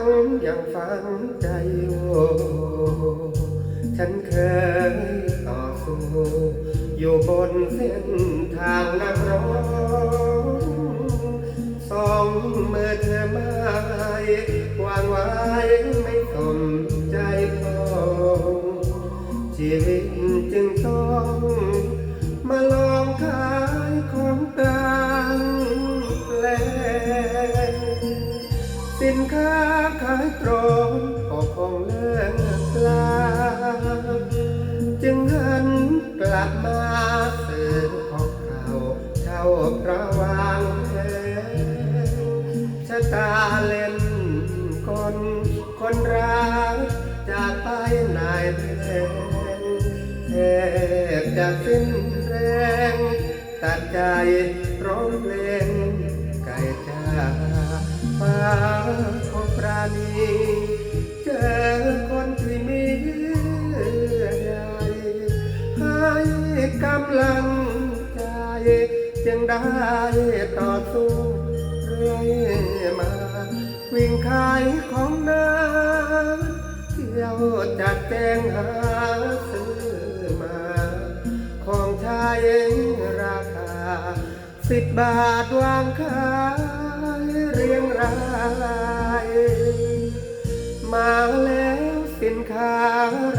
รั้งยังฝังใจอยู่ฉันเคยต่อสู้ อยู่บนเส้นทางนักร้องสองมือเธอไม้วางไว้ ค้าขายตรงก็คงเลิกลา จึงหันกลับมาซื้อของเก่าเช่าพระวางแผนชะตาเล่นคน คนรักจากไปนายแทนแทบจะสิ้นแรง ตัดใจร้องเพลง ไก่จ้าฟ้าของปราณีเจอคนที่มีเยื่ใยให้กำลังใจจึงได้ต่อสู้เรื่อยมา วิ่งขายของนาเที่ยวจัดแจงหา สิบบาทวางขายเรียงรายมาแล้วสินค้า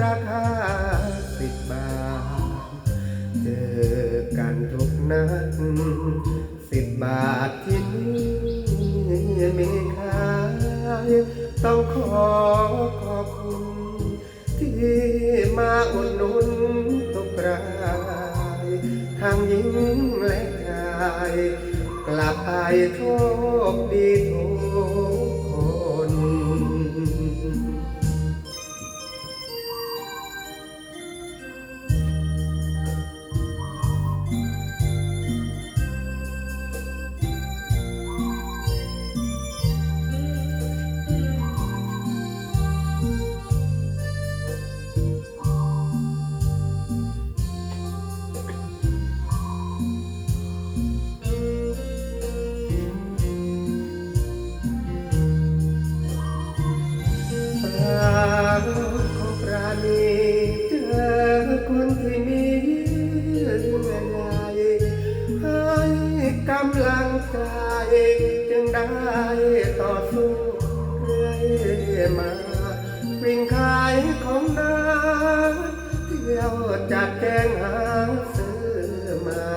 ราคาสิบบาท เจอกันทุกนัดสิบบาทที่นี่มีค่าต้องขอขอบคุณ ที่มาอุดหนุนทุกรายทางหญิง กลับไปโชคดีทุ กำลังใจจึงได้ต่อสู้เรื่อยมา วิ่งขายของนาเที่ยวจัดแจงหาซื้อมา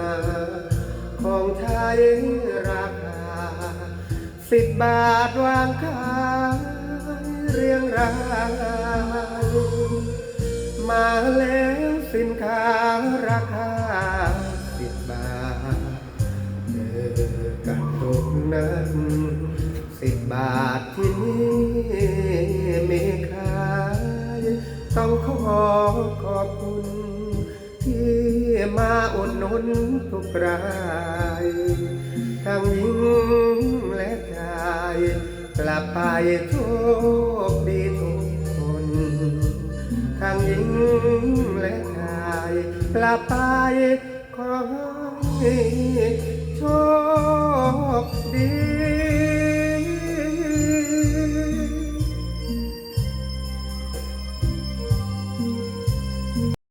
ของใช้ราคา สิบบาทวางขายเรียงรายมาแล้วสินค้าราคา บาทที่นี่มีขายต้องขอขอบคุณ ที่มาอุดหนุนทุกรายทั้งหญิงและชาย กลับไปโชคดีทุกคนทั้งหญิงและชายกลับไปขอให้โชคดี